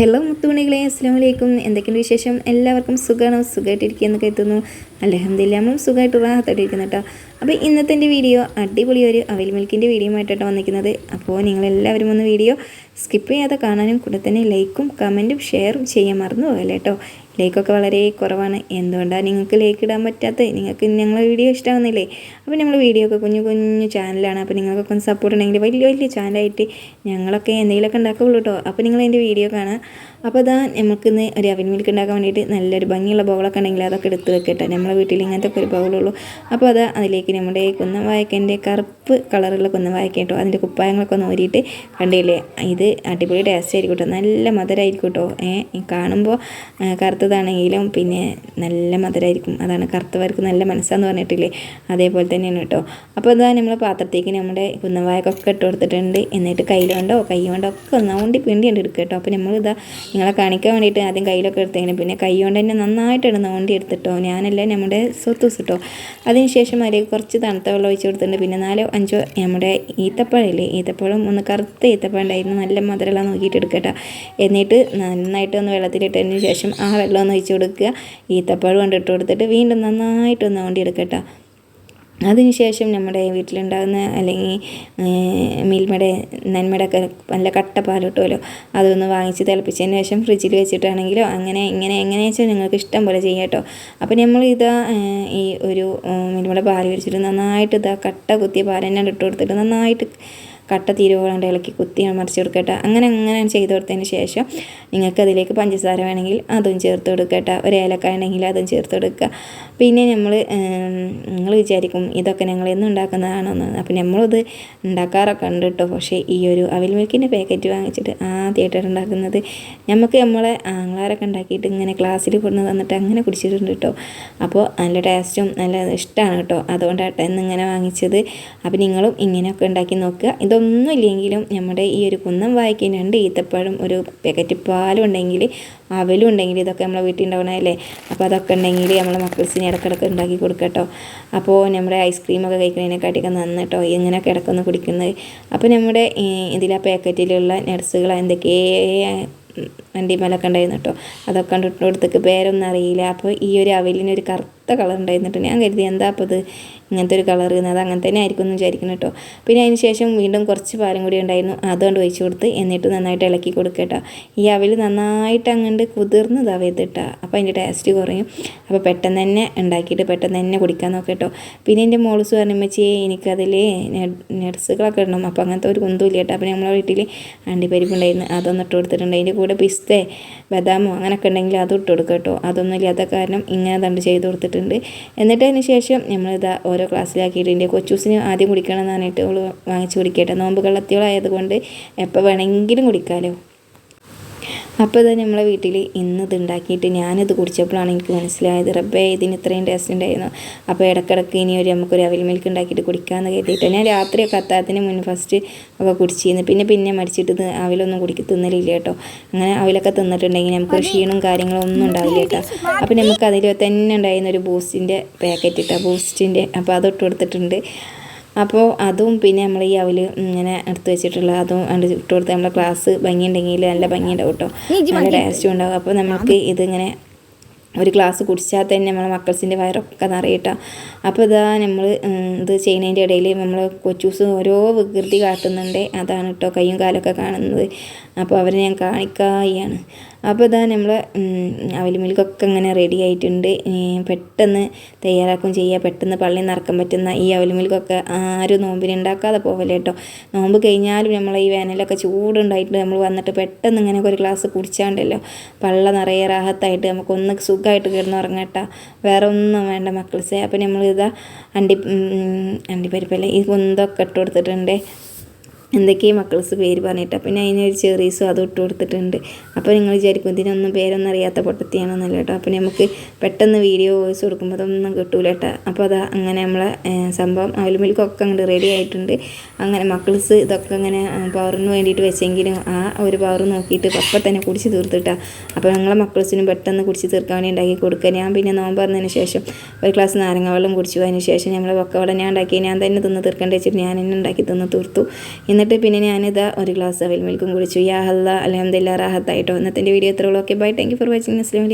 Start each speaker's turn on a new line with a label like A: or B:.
A: Hello മുത്തുമണികളെ അസ്സാം വലൈക്കും എന്തൊക്കെയുണ്ട് വിശേഷം? എല്ലാവർക്കും സുഖമാണോ സുഖമായിട്ടിരിക്കുക എന്ന് എത്തുന്നു അലഹമില്ല നമ്മളും സുഖമായിട്ട് റാഹത്തായിട്ടിരിക്കുന്നു കേട്ടോ. അപ്പോൾ ഇന്നത്തെ എന്റെ വീഡിയോ അടിപൊളി ഒരു അവൽ മിൽക്കിന്റെ വീഡിയോ ആയിട്ടാണ് വന്നിരിക്കുന്നത്. അപ്പോൾ നിങ്ങളെല്ലാവരും ഒന്ന് വീഡിയോ സ്കിപ്പ് ചെയ്യാതെ കാണാനും കൂടെ തന്നെ ലൈക്കും കമന്റും ഷെയറും ചെയ്യാൻ മറന്നു പോകല്ലേ കേട്ടോ. ലൈക്കൊക്കെ വളരെ കുറവാണ്. എന്തുകൊണ്ടാണ് നിങ്ങൾക്ക് ലൈക്ക് ഇടാൻ പറ്റാത്തത്? നിങ്ങൾക്ക് ഞങ്ങളെ വീഡിയോ ഇഷ്ടമാകുന്നില്ലേ അപ്പോൾ ഞങ്ങൾ വീഡിയോ ഒക്കെ കുഞ്ഞു കുഞ്ഞു ചാനലാണ്. അപ്പോൾ നിങ്ങൾക്കൊക്കെ ഒന്ന് സപ്പോർട്ട് ഉണ്ടെങ്കിൽ വലിയ വലിയ ചാനലായിട്ട് ഞങ്ങളൊക്കെ എന്തെങ്കിലുമൊക്കെ ഉണ്ടാക്കുള്ളൂ കേട്ടോ. അപ്പോൾ നിങ്ങൾ എന്റെ വീഡിയോ കാണാം. അപ്പോൾ അതാ നമുക്കിന്ന് ഒരു അവൻ മിൽക്ക് ഉണ്ടാക്കാൻ വേണ്ടിയിട്ട് നല്ലൊരു ഭംഗിയുള്ള ബോളൊക്കെ ഉണ്ടെങ്കിൽ അതൊക്കെ എടുത്ത് വെക്കട്ടെ നമ്മളെ വീട്ടിൽ ഇങ്ങനത്തെ ബൗളുള്ളൂ അപ്പോൾ അത് അതിലേക്ക് നമ്മുടെ കുന്നം വായക്കന്റെ കറുപ്പ് കളറുള്ള കുന്നം കേട്ടോ അതിന്റെ കുപ്പായങ്ങളൊക്കെ ഒന്ന് ഊരിയിട്ട് കണ്ടില്ലേ? ഇത് അടിപൊളി ടേസ്റ്റ് ആയിരിക്കും നല്ല മധുരമായിരിക്കും കേട്ടോ. കാണുമ്പോൾ കറുത്തതാണെങ്കിലും പിന്നെ നല്ല മധുരമായിരിക്കും അതാണ് കറുത്തവർക്ക് നല്ല മനസ്സാന്ന് പറഞ്ഞിട്ടില്ലേ? അതേപോലെ തന്നെയാണ് കേട്ടോ. അപ്പോൾ ഇതാ നമ്മൾ പാത്രത്തേക്ക് നമ്മുടെ കുന്നവായക്കൊക്കെ ഇട്ട് കൊടുത്തിട്ടുണ്ട്. എന്നിട്ട് കയ്യിൽ കൊണ്ടോ കൈ കൊണ്ടോ ഒക്കെ ഒന്നാണ്ടി പിണ്ടി എടുക്കുക കേട്ടോ. അപ്പോൾ നമ്മളിതാ നിങ്ങളെ കാണിക്കാൻ വേണ്ടിയിട്ട് ആദ്യം കയ്യിലൊക്കെ എടുത്തെങ്കിലും പിന്നെ കൈ കൊണ്ട് തന്നെ നന്നായിട്ടാണ് നോണ്ടി എടുത്തിട്ടോ. ഞാനല്ല നമ്മുടെ സ്വത്തൂസ് കേട്ടോ അതിനുശേഷം അതിലേക്ക് കുറച്ച് തണുത്ത വെള്ളം ഒഴിച്ച് കൊടുത്തിട്ടുണ്ട്. പിന്നെ നാലോ അഞ്ചോ നമ്മുടെ ഈത്തപ്പഴമില്ലേ ഈത്തപ്പഴം ഒന്ന് കറുത്ത ഈത്തപ്പഴം ഉണ്ടായിരുന്നു. നല്ല മധുരമെല്ലാം നോക്കിയിട്ട് എടുക്കട്ടോ. എന്നിട്ട് നന്നായിട്ട് ഒന്ന് വെള്ളത്തിലിട്ടതിന് ശേഷം ആ വെള്ളം ഒന്ന് ഒഴിച്ച് കൊടുക്കുക. ഈത്തപ്പഴം കൊണ്ട് ഇട്ട് കൊടുത്തിട്ട് വീണ്ടും നന്നായിട്ട് ഒന്ന് നോണ്ടി എടുക്കട്ടോ അതിനുശേഷം നമ്മുടെ വീട്ടിലുണ്ടാകുന്ന അല്ലെങ്കിൽ മിൽമയുടെ നന്മയുടെ ഒക്കെ നല്ല കട്ട പാൽ അതൊന്ന് വാങ്ങിച്ച് തിളപ്പിച്ചതിന് ശേഷം ഫ്രിഡ്ജിൽ വെച്ചിട്ടാണെങ്കിലോ അങ്ങനെ ഇങ്ങനെ എങ്ങനെ വെച്ചാൽ നിങ്ങൾക്ക് ഇഷ്ടം പോലെ ചെയ്യാം കേട്ടോ. അപ്പോൾ നമ്മൾ ഇതാ ഈ ഒരു മിൽമയുടെ പാൽ വെച്ചിട്ട് നന്നായിട്ട് ഇതാ കട്ട കുത്തിയ പാൽ ഇട്ട് കൊടുത്തിട്ട് നന്നായിട്ട് കട്ട തീരുവോളാണ്ട് ഇളക്കി കുത്തി മറിച്ച് കൊടുക്കട്ടെ. അങ്ങനെ അങ്ങനെ ചെയ്ത് കൊടുത്തതിന് ശേഷം നിങ്ങൾക്ക് അതിലേക്ക് പഞ്ചസാര വേണമെങ്കിൽ അതും ചേർത്ത് കൊടുക്കട്ടെ. ഒരു ഏലക്ക ഉണ്ടെങ്കിൽ അതും ചേർത്ത് കൊടുക്കുക. പിന്നെ നമ്മൾ നിങ്ങൾ വിചാരിക്കും ഇതൊക്കെ ഞങ്ങൾ എന്നും ഉണ്ടാക്കുന്നതാണോന്ന്. അപ്പം നമ്മളത് ഉണ്ടാക്കാറൊക്കെ ഉണ്ട് കേട്ടോ. പക്ഷേ ഈ ഒരു അവിൽ മിൽക്കിന്റെ പാക്കറ്റ് വാങ്ങിച്ചിട്ട് ആദ്യമായിട്ടാണ് ഉണ്ടാക്കുന്നത്. നമുക്ക് നമ്മളെ ആങ്ങളാരൊക്കെ ഉണ്ടാക്കിയിട്ട് ഇങ്ങനെ ക്ലാസ്സിൽ കൊണ്ടു തന്നിട്ട് അങ്ങനെ കുടിച്ചിട്ടുണ്ട് കേട്ടോ. അപ്പോൾ നല്ല ടേസ്റ്റും നല്ല ഇഷ്ടമാണ് കേട്ടോ. അതുകൊണ്ടാട്ടെ ഇന്നിങ്ങനെ വാങ്ങിച്ചത്. അപ്പം നിങ്ങളും ഇങ്ങനെയൊക്കെ ഉണ്ടാക്കി നോക്കുക. ഇതൊന്നും ഇല്ലെങ്കിലും നമ്മുടെ ഈ ഒരു കുന്നം വായിക്കാൻ രണ്ട് ഈത്തപ്പഴം ഒരു പാക്കറ്റ് പാലും ഉണ്ടെങ്കിൽ അവലും ഉണ്ടെങ്കിൽ ഇതൊക്കെ നമ്മളെ വീട്ടിൽ ഉണ്ടാവണമല്ലേ അപ്പോൾ അതൊക്കെ ഉണ്ടെങ്കിൽ നമ്മളെ മക്കൾസിന് ഇടക്കിടക്ക് ഉണ്ടാക്കി കൊടുക്കട്ടോ അപ്പോൾ നമ്മുടെ ഐസ്ക്രീമൊക്കെ കഴിക്കുന്നതിനെക്കാട്ടിയൊക്കെ നന്ന് കേട്ടോ. ഇങ്ങനെ കിടക്കുന്നു കുടിക്കുന്നത്. അപ്പോൾ നമ്മുടെ ഇതിലെ പാക്കറ്റിലുള്ള നട്സുകൾ എന്തൊക്കെ വണ്ടിമേലൊക്കെ ഉണ്ടായിരുന്നു കേട്ടോ. അതൊക്കെ കണ്ടിട്ട് കൊടുത്തേക്ക് പേരൊന്നും അറിയില്ല. അപ്പോൾ ഈ ഒരു അവലിനൊരു കറുത്ത കളർ ഉണ്ടായിരുന്നിട്ട് ഞാൻ കരുതി എന്താ അപ്പോൾ ഇത് ഇങ്ങനത്തെ ഒരു കളർ അത് അങ്ങനെ തന്നെ ആയിരിക്കും എന്ന് വിചാരിക്കുന്നു കേട്ടോ. പിന്നെ അതിന് ശേഷം വീണ്ടും കുറച്ച് പാലും കൂടി ഉണ്ടായിരുന്നു. അതുകൊണ്ട് ഒഴിച്ച് കൊടുത്ത് എന്നിട്ട് നന്നായിട്ട് ഇളക്കി കൊടുക്കട്ടോ ഈ അവൽ നന്നായിട്ട് അങ്ങോട്ട് കുതിർന്നതാവരുത് കേട്ടോ. അപ്പോൾ അതിന്റെ ടേസ്റ്റ് കുറയും. അപ്പോൾ പെട്ടെന്ന് തന്നെ ഉണ്ടാക്കിയിട്ട് പെട്ടെന്ന് തന്നെ കുടിക്കാൻ നോക്കട്ടോ പിന്നെ എന്റെ മോൾസ് പറഞ്ഞമ്മച്ചി എനിക്കതിൽ നട്സുകളൊക്കെ ഇടണം. അപ്പോൾ അങ്ങനത്തെ ഒരു കുന്തും കേട്ടോ. അപ്പോൾ നമ്മളെ വീട്ടിൽ അണ്ടിപ്പരിപ്പുണ്ടായിരുന്നു ഉണ്ടായിരുന്നു. അതൊന്നിട്ട് കൊടുത്തിട്ടുണ്ട്. അതിന്റെ കൂടെ പിസ്തേ ബദാമോ അങ്ങനെയൊക്കെ ഉണ്ടെങ്കിൽ അതും ഇട്ട് കൊടുക്കുക കേട്ടോ. അതൊന്നും ഇല്ലാത്ത കാരണം ഇങ്ങനെ തണ്ട് ചെയ്ത് കൊടുത്തിട്ടുണ്ട്. എന്നിട്ട് അതിന് ശേഷം നമ്മളിതാ ഓരോ ക്ലാസ്സിലാക്കിയിട്ട് എന്റെ കൊച്ചൂസിന് ആദ്യം കുടിക്കണം എന്ന് പറഞ്ഞിട്ട് വാങ്ങിച്ച് കുടിക്കട്ടെ. നോമ്പ് കള്ളത്തിയോളായതുകൊണ്ട് എപ്പോൾ വേണമെങ്കിലും കുടിക്കാമല്ലോ അപ്പോൾ തന്നെ നമ്മളെ വീട്ടിൽ ഇന്നത് ഉണ്ടാക്കിയിട്ട് ഞാനിത് കുടിച്ചപ്പോഴാണ് എനിക്ക് മനസ്സിലായത് റബ്ബേ ഇതിന് ഇത്രയും ടേസ്റ്റ് ഉണ്ടായിരുന്നു. അപ്പോൾ ഇടക്കിടക്ക് ഇനി ഒരു നമുക്കൊരു അവിൽ മിൽക്ക് ഉണ്ടാക്കിയിട്ട് കുടിക്കാമെന്ന് കരുതിയിട്ട് ഞാൻ രാത്രിയൊക്കെ അത്താഴത്തിന് മുന്നേ ഫസ്റ്റ് ഒക്കെ കുടിച്ചിരുന്നു. പിന്നെ പിന്നെ മടിച്ചിട്ട് അവിലൊന്നും കുടിക്ക് തിന്നലില്ല കേട്ടോ. അങ്ങനെ അവിലൊക്കെ തിന്നിട്ടുണ്ടെങ്കിൽ നമുക്ക് ക്ഷീണവും കാര്യങ്ങളും ഒന്നും ഉണ്ടാവില്ല കേട്ടോ. അപ്പോൾ നമുക്ക് അതിൽ തന്നെ ഉണ്ടായിരുന്ന ഒരു ബൂസ്റ്റിന്റെ പാക്കറ്റ് കേട്ടോ ബൂസ്റ്റിന്റെ അപ്പോൾ അതൊട്ട് കൊടുത്തിട്ടുണ്ട്. അപ്പോൾ അതും പിന്നെ നമ്മൾ ഈ അവൽ ഇങ്ങനെ എടുത്ത് വെച്ചിട്ടുള്ള അതും കണ്ട് ഇട്ട് കൊടുത്ത് നമ്മളെ ക്ലാസ് ഭംഗിയുണ്ടെങ്കിൽ നല്ല ഭംഗിയുണ്ടാവും കേട്ടോ. നല്ല ടേസ്റ്റും ഉണ്ടാവും. അപ്പോൾ നമുക്ക് ഇതിങ്ങനെ ഒരു ക്ലാസ് കുടിച്ചാൽ തന്നെ നമ്മളെ മക്കൾസിന്റെ വയറൊക്കെ നിറയിട്ടാ. അപ്പോൾ ഇതാ നമ്മൾ ഇത് ചെയ്യുന്നതിന്റെ ഇടയിൽ നമ്മൾ കൊച്ചൂസ് ഓരോ വികൃതി കാട്ടുന്നുണ്ട്. അതാണ് കേട്ടോ കൈയും കാലൊക്കെ കാണുന്നത്. അപ്പോൾ അവരെ ഞാൻ കാണിക്കായാണ് അപ്പോൾ ഇതാ നമ്മൾ അവൽ മിൽക്കൊക്കെ ഇങ്ങനെ റെഡി ആയിട്ടുണ്ട്. പെട്ടെന്ന് തയ്യാറാക്കും ചെയ്യുക പെട്ടെന്ന് പള്ളി നിറക്കാൻ പറ്റുന്ന ഈ അവൽ മിൽക്കൊക്കെ ആരും നോമ്പിന് ഉണ്ടാക്കാതെ പോകല്ലേ കേട്ടോ നോമ്പ് കഴിഞ്ഞാലും നമ്മൾ ഈ വേനലൊക്കെ ചൂടുണ്ടായിട്ട് നമ്മൾ വന്നിട്ട് പെട്ടെന്ന് ഇങ്ങനെ ഒരു ഗ്ലാസ് കുടിച്ചാണ്ടല്ലോ. പള്ള നിറയെ റാഹത്തായിട്ട് നമുക്കൊന്ന് സുഖമായിട്ട് കിടന്നുറങ്ങട്ടോ. വേറെ ഒന്നും വേണ്ട മക്കൾസേ. അപ്പോൾ നമ്മളിതാ അണ്ടി അണ്ടിപ്പരിപ്പല്ലേ ഈ കുന്തൊക്കെ ഇട്ട് കൊടുത്തിട്ടുണ്ട്. എന്തൊക്കെയും മക്കൾസ് പേര് പറഞ്ഞിട്ട്. പിന്നെ അതിനൊരു ചെറീസും അതും ഇട്ട് കൊടുത്തിട്ടുണ്ട്. അപ്പോൾ നിങ്ങൾ വിചാരിക്കും ഇതിനൊന്നും പേരൊന്നും അറിയാത്ത പൊട്ടത്തിയാണെന്നല്ല കേട്ടോ. അപ്പോൾ നമുക്ക് പെട്ടെന്ന് വീഡിയോ വോയിസ് കൊടുക്കുമ്പോൾ അതൊന്നും കിട്ടൂല കേട്ടോ. അപ്പോൾ അതാ അങ്ങനെ നമ്മളെ സംഭവം അവലുമിൽക്കൊക്കെ അങ്ങോട്ട് റെഡി ആയിട്ടുണ്ട്. അങ്ങനെ മക്കൾസ് ഇതൊക്കെ അങ്ങനെ പവറിന് വേണ്ടിയിട്ട് വെച്ചെങ്കിലും ആ ഒരു പവർ നോക്കിയിട്ട് അപ്പം തന്നെ കുടിച്ച് തീർത്തിട്ടാ അപ്പോൾ ഞങ്ങളെ മക്കൾസിനും പെട്ടെന്ന് കുടിച്ച് തീർക്കാൻ വേണ്ടി ഉണ്ടാക്കി കൊടുക്കുക. ഞാൻ പിന്നെ നോമ്പ് പറഞ്ഞതിന് ശേഷം ഒരു ക്ലാസ് നാരങ്ങ വെള്ളം കുടിച്ചു. അതിന് ശേഷം നമ്മൾ പൊക്കവട ഞാൻ ഉണ്ടാക്കി. ഞാൻ തന്നെ തിന്ന് തീർക്കേണ്ട വെച്ചിട്ട് ഞാൻ തന്നെ ഉണ്ടാക്കി തിന്ന് തീർത്തു. എന്നിട്ട് പിന്നെ ഞാനിതാ ഒരു ഗ്ലാസ് അവൽ മിൽക്കും കുടിച്ചു. യാ ഹല്ല റാഹത്തായിട്ടോ. ഇന്നത്തെ video എത്രയുള്ളൂ okay bye thank you for watching Aslam